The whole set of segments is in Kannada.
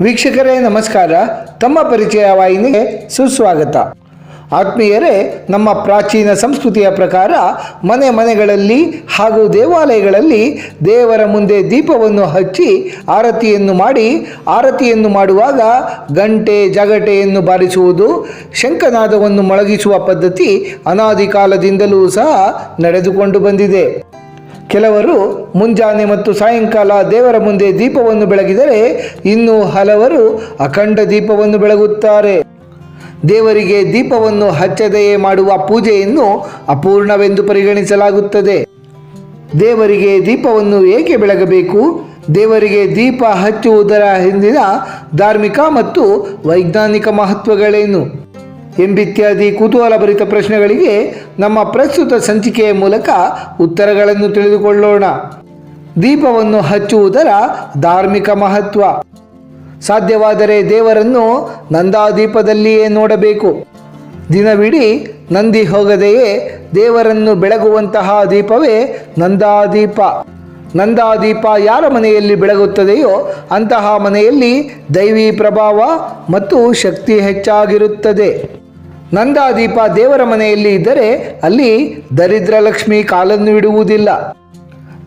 ವೀಕ್ಷಕರೇ, ನಮಸ್ಕಾರ. ತಮ್ಮ ಪರಿಚಯ ವಾಹಿನಿಗೆ ಸುಸ್ವಾಗತ. ಆತ್ಮೀಯರೇ, ನಮ್ಮ ಪ್ರಾಚೀನ ಸಂಸ್ಕೃತಿಯ ಪ್ರಕಾರ ಮನೆ ಮನೆಗಳಲ್ಲಿ ಹಾಗೂ ದೇವಾಲಯಗಳಲ್ಲಿ ದೇವರ ಮುಂದೆ ದೀಪವನ್ನು ಹಚ್ಚಿ ಆರತಿಯನ್ನು ಮಾಡಿ, ಆರತಿಯನ್ನು ಮಾಡುವಾಗ ಗಂಟೆ ಜಗಟೆಯನ್ನು ಬಾರಿಸುವುದು, ಶಂಖನಾದವನ್ನು ಮೊಳಗಿಸುವ ಪದ್ಧತಿ ಅನಾದಿ ಸಹ ನಡೆದುಕೊಂಡು ಬಂದಿದೆ. ಕೆಲವರು ಮುಂಜಾನೆ ಮತ್ತು ಸಾಯಂಕಾಲ ದೇವರ ಮುಂದೆ ದೀಪವನ್ನು ಬೆಳಗಿದರೆ ಇನ್ನು ಹಲವರು ಅಖಂಡ ದೀಪವನ್ನು ಬೆಳಗುತ್ತಾರೆ. ದೇವರಿಗೆ ದೀಪವನ್ನು ಹಚ್ಚದೆಯೇ ಮಾಡುವ ಪೂಜೆಯನ್ನು ಅಪೂರ್ಣವೆಂದು ಪರಿಗಣಿಸಲಾಗುತ್ತದೆ. ದೇವರಿಗೆ ದೀಪವನ್ನು ಏಕೆ ಬೆಳಗಬೇಕು? ದೇವರಿಗೆ ದೀಪ ಹಚ್ಚುವುದರ ಹಿಂದಿನ ಧಾರ್ಮಿಕ ಮತ್ತು ವೈಜ್ಞಾನಿಕ ಮಹತ್ವಗಳೇನು? ಎಂಬಿತ್ಯಾದಿ ಕುತೂಹಲಭರಿತ ಪ್ರಶ್ನೆಗಳಿಗೆ ನಮ್ಮ ಪ್ರಸ್ತುತ ಸಂಚಿಕೆಯ ಮೂಲಕ ಉತ್ತರಗಳನ್ನು ತಿಳಿದುಕೊಳ್ಳೋಣ. ದೀಪವನ್ನು ಹಚ್ಚುವುದರ ಧಾರ್ಮಿಕ ಮಹತ್ವ. ಸಾಧ್ಯವಾದರೆ ದೇವರನ್ನು ನಂದಾದೀಪದಲ್ಲಿಯೇ ನೋಡಬೇಕು. ದಿನವಿಡೀ ನಂದಿ ಹೋಗದೆಯೇ ದೇವರನ್ನು ಬೆಳಗುವಂತಹ ದೀಪವೇ ನಂದಾದೀಪ. ನಂದಾದೀಪ ಯಾರ ಮನೆಯಲ್ಲಿ ಬೆಳಗುತ್ತದೆಯೋ ಅಂತಹ ಮನೆಯಲ್ಲಿ ದೈವಿ ಪ್ರಭಾವ ಮತ್ತು ಶಕ್ತಿ ಹೆಚ್ಚಾಗಿರುತ್ತದೆ. ನಂದಾದೀಪ ದೇವರ ಮನೆಯಲ್ಲಿ ಇದ್ದರೆ ಅಲ್ಲಿ ದರಿದ್ರ ಲಕ್ಷ್ಮಿ ಕಾಲನ್ನು ಇಡುವುದಿಲ್ಲ.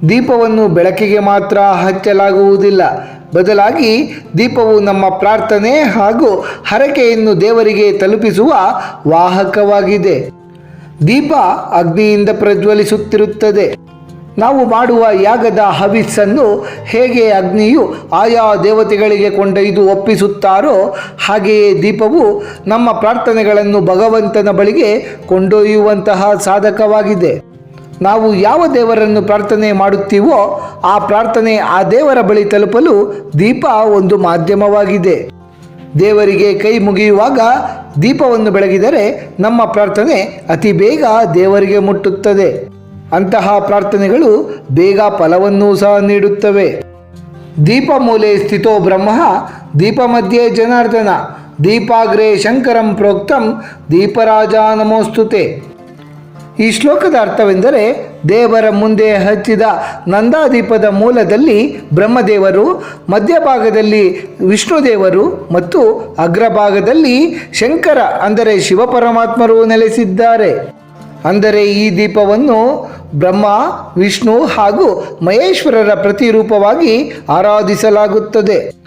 ದೀಪವನ್ನು ಬೆಳಕಿಗೆ ಮಾತ್ರ ಹಚ್ಚಲಾಗುವುದಿಲ್ಲ. ಬದಲಾಗಿ ದೀಪವು ನಮ್ಮ ಪ್ರಾರ್ಥನೆ ಹಾಗೂ ಹರಕೆಯನ್ನು ದೇವರಿಗೆ ತಲುಪಿಸುವ ವಾಹಕವಾಗಿದೆ. ದೀಪ ಅಗ್ನಿಯಿಂದ ಪ್ರಜ್ವಲಿಸುತ್ತಿರುತ್ತದೆ. ನಾವು ಮಾಡುವ ಯಾಗದ ಹವಿಸ್ಸನ್ನು ಹೇಗೆ ಅಗ್ನಿಯು ಆಯಾ ದೇವತೆಗಳಿಗೆ ಕೊಂಡೊಯ್ದು ಒಪ್ಪಿಸುತ್ತಾರೋ ಹಾಗೆಯೇ ದೀಪವು ನಮ್ಮ ಪ್ರಾರ್ಥನೆಗಳನ್ನು ಭಗವಂತನ ಬಳಿಗೆ ಕೊಂಡೊಯ್ಯುವಂತಹ ಸಾಧಕವಾಗಿದೆ. ನಾವು ಯಾವ ದೇವರನ್ನು ಪ್ರಾರ್ಥನೆ ಮಾಡುತ್ತೀವೋ ಆ ಪ್ರಾರ್ಥನೆ ಆ ದೇವರ ಬಳಿ ತಲುಪಲು ದೀಪ ಒಂದು ಮಾಧ್ಯಮವಾಗಿದೆ. ದೇವರಿಗೆ ಕೈ ಮುಗಿಯುವಾಗ ದೀಪವನ್ನು ಬೆಳಗಿದರೆ ನಮ್ಮ ಪ್ರಾರ್ಥನೆ ಅತಿ ಬೇಗ ದೇವರಿಗೆ ಮುಟ್ಟುತ್ತದೆ. ಅಂತಹ ಪ್ರಾರ್ಥನೆಗಳು ಬೇಗ ಫಲವನ್ನೂ ಸಹ ನೀಡುತ್ತವೆ. ದೀಪ ಮೂಲೆ ಸ್ಥಿತೋ ಬ್ರಹ್ಮ ದೀಪ ಮಧ್ಯೆ ಜನಾರ್ದನ, ದೀಪಾಗ್ರೆ ಶಂಕರಂ ಪ್ರೋಕ್ತಂ, ದೀಪರಾಜ ನಮೋಸ್ತುತೆ. ಈ ಶ್ಲೋಕದ ಅರ್ಥವೆಂದರೆ ದೇವರ ಮುಂದೆ ಹಚ್ಚಿದ ನಂದಾದೀಪದ ಮೂಲದಲ್ಲಿ ಬ್ರಹ್ಮದೇವರು, ಮಧ್ಯಭಾಗದಲ್ಲಿ ವಿಷ್ಣುದೇವರು ಮತ್ತು ಅಗ್ರಭಾಗದಲ್ಲಿ ಶಂಕರ ಅಂದರೆ ಶಿವಪರಮಾತ್ಮರು ನೆಲೆಸಿದ್ದಾರೆ. ಅಂದರೆ ಈ ದೀಪವನ್ನು ಬ್ರಹ್ಮ, ವಿಷ್ಣು ಹಾಗೂ ಮಹೇಶ್ವರರ ಪ್ರತಿರೂಪವಾಗಿ ಆರಾಧಿಸಲಾಗುತ್ತದೆ.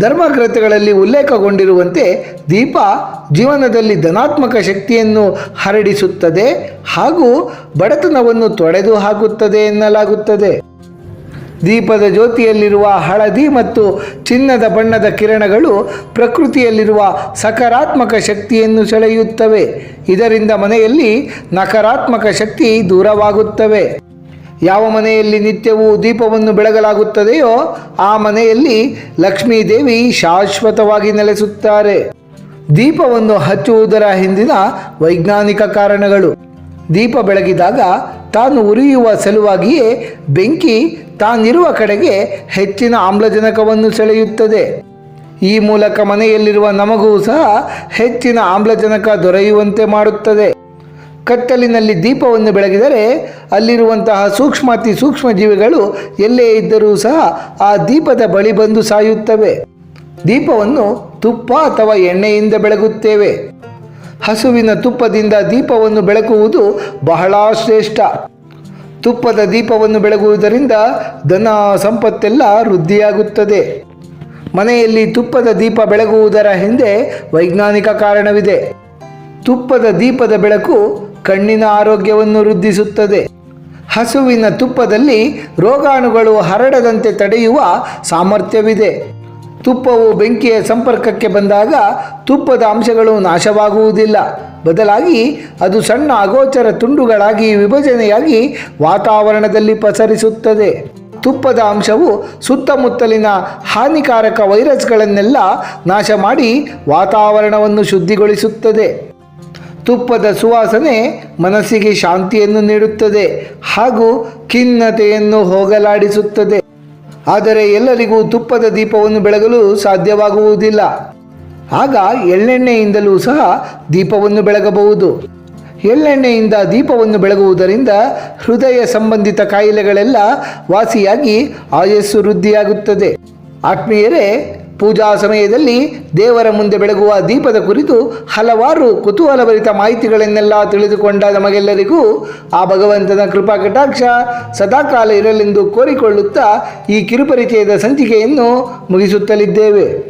ಧರ್ಮಗ್ರಂಥಗಳಲ್ಲಿ ಉಲ್ಲೇಖಗೊಂಡಿರುವಂತೆ ದೀಪ ಜೀವನದಲ್ಲಿ ಧನಾತ್ಮಕ ಶಕ್ತಿಯನ್ನು ಹರಡಿಸುತ್ತದೆ ಹಾಗೂ ಬಡತನವನ್ನು ತೊಡೆದು ಹಾಕುತ್ತದೆ ಎನ್ನಲಾಗುತ್ತದೆ. ದೀಪದ ಜ್ಯೋತಿಯಲ್ಲಿರುವ ಹಳದಿ ಮತ್ತು ಚಿನ್ನದ ಬಣ್ಣದ ಕಿರಣಗಳು ಪ್ರಕೃತಿಯಲ್ಲಿರುವ ಸಕಾರಾತ್ಮಕ ಶಕ್ತಿಯನ್ನು ಸೆಳೆಯುತ್ತವೆ. ಇದರಿಂದ ಮನೆಯಲ್ಲಿ ನಕಾರಾತ್ಮಕ ಶಕ್ತಿ ದೂರವಾಗುತ್ತವೆ. ಯಾವ ಮನೆಯಲ್ಲಿ ನಿತ್ಯವೂ ದೀಪವನ್ನು ಬೆಳಗಲಾಗುತ್ತದೆಯೋ, ಆ ಮನೆಯಲ್ಲಿ ಲಕ್ಷ್ಮೀದೇವಿ ಶಾಶ್ವತವಾಗಿ ನೆಲೆಸುತ್ತಾರೆ. ದೀಪವನ್ನು ಹಚ್ಚುವುದರ ಹಿಂದಿನ ವೈಜ್ಞಾನಿಕ ಕಾರಣಗಳು. ದೀಪ ಬೆಳಗಿದಾಗ ತಾನು ಉರಿಯುವ ಸಲುವಾಗಿಯೇ ಬೆಂಕಿ ತಾನಿರುವ ಕಡೆಗೆ ಹೆಚ್ಚಿನ ಆಮ್ಲಜನಕವನ್ನು ಸೆಳೆಯುತ್ತದೆ. ಈ ಮೂಲಕ ಮನೆಯಲ್ಲಿರುವ ನಮಗೂ ಸಹ ಹೆಚ್ಚಿನ ಆಮ್ಲಜನಕ ದೊರೆಯುವಂತೆ ಮಾಡುತ್ತದೆ. ಕತ್ತಲಿನಲ್ಲಿ ದೀಪವನ್ನು ಬೆಳಗಿದರೆ ಅಲ್ಲಿರುವಂತಹ ಸೂಕ್ಷ್ಮಾತಿ ಸೂಕ್ಷ್ಮ ಜೀವಿಗಳು ಎಲ್ಲೇ ಇದ್ದರೂ ಸಹ ಆ ದೀಪದ ಬಳಿ ಬಂದು ಸಾಯುತ್ತವೆ. ದೀಪವನ್ನು ತುಪ್ಪ ಅಥವಾ ಎಣ್ಣೆಯಿಂದ ಬೆಳಗುತ್ತೇವೆ. ಹಸುವಿನ ತುಪ್ಪದಿಂದ ದೀಪವನ್ನು ಬೆಳಕುವುದು ಬಹಳ ಶ್ರೇಷ್ಠ. ತುಪ್ಪದ ದೀಪವನ್ನು ಬೆಳಗುವುದರಿಂದ ಧನ ಸಂಪತ್ತೆಲ್ಲ ವೃದ್ಧಿಯಾಗುತ್ತದೆ. ಮನೆಯಲ್ಲಿ ತುಪ್ಪದ ದೀಪ ಬೆಳಗುವುದರ ಹಿಂದೆ ವೈಜ್ಞಾನಿಕ ಕಾರಣವಿದೆ. ತುಪ್ಪದ ದೀಪದ ಬೆಳಕು ಕಣ್ಣಿನ ಆರೋಗ್ಯವನ್ನು ವೃದ್ಧಿಸುತ್ತದೆ. ಹಸುವಿನ ತುಪ್ಪದಲ್ಲಿ ರೋಗಾಣುಗಳು ಹರಡದಂತೆ ತಡೆಯುವ ಸಾಮರ್ಥ್ಯವಿದೆ. ತುಪ್ಪವು ಬೆಂಕಿಯ ಸಂಪರ್ಕಕ್ಕೆ ಬಂದಾಗ ತುಪ್ಪದ ಅಂಶಗಳು ನಾಶವಾಗುವುದಿಲ್ಲ. ಬದಲಾಗಿ ಅದು ಸಣ್ಣ ಅಗೋಚರ ತುಂಡುಗಳಾಗಿ ವಿಭಜನೆಯಾಗಿ ವಾತಾವರಣದಲ್ಲಿ ಪಸರಿಸುತ್ತದೆ. ತುಪ್ಪದ ಅಂಶವು ಸುತ್ತಮುತ್ತಲಿನ ಹಾನಿಕಾರಕ ವೈರಸ್ಗಳನ್ನೆಲ್ಲ ನಾಶ ಮಾಡಿ ವಾತಾವರಣವನ್ನು ಶುದ್ಧಿಗೊಳಿಸುತ್ತದೆ. ತುಪ್ಪದ ಸುವಾಸನೆ ಮನಸ್ಸಿಗೆ ಶಾಂತಿಯನ್ನು ನೀಡುತ್ತದೆ ಹಾಗೂ ಖಿನ್ನತೆಯನ್ನು ಹೋಗಲಾಡಿಸುತ್ತದೆ. ಆದರೆ ಎಲ್ಲರಿಗೂ ತುಪ್ಪದ ದೀಪವನ್ನು ಬೆಳಗಲು ಸಾಧ್ಯವಾಗುವುದಿಲ್ಲ. ಆಗ ಎಳ್ಳೆಣ್ಣೆಯಿಂದಲೂ ಸಹ ದೀಪವನ್ನು ಬೆಳಗಬಹುದು. ಎಳ್ಳೆಣ್ಣೆಯಿಂದ ದೀಪವನ್ನು ಬೆಳಗುವುದರಿಂದ ಹೃದಯ ಸಂಬಂಧಿತ ಕಾಯಿಲೆಗಳೆಲ್ಲ ವಾಸಿಯಾಗಿ ಆಯಸ್ಸು ವೃದ್ಧಿಯಾಗುತ್ತದೆ. ಆತ್ಮೀಯರೇ, ಪೂಜಾ ಸಮಯದಲ್ಲಿ ದೇವರ ಮುಂದೆ ಬೆಳಗುವ ದೀಪದ ಕುರಿತು ಹಲವಾರು ಕುತೂಹಲಭರಿತ ಮಾಹಿತಿಗಳನ್ನೆಲ್ಲ ತಿಳಿದುಕೊಂಡ ನಮಗೆಲ್ಲರಿಗೂ ಆ ಭಗವಂತನ ಕೃಪಾ ಕಟಾಕ್ಷ ಸದಾಕಾಲ ಇರಲೆಂದು ಕೋರಿಕೊಳ್ಳುತ್ತಾ ಈ ಕಿರುಪರಿಚಯದ ಸಂಚಿಕೆಯನ್ನು ಮುಗಿಸುತ್ತಲಿದ್ದೇವೆ.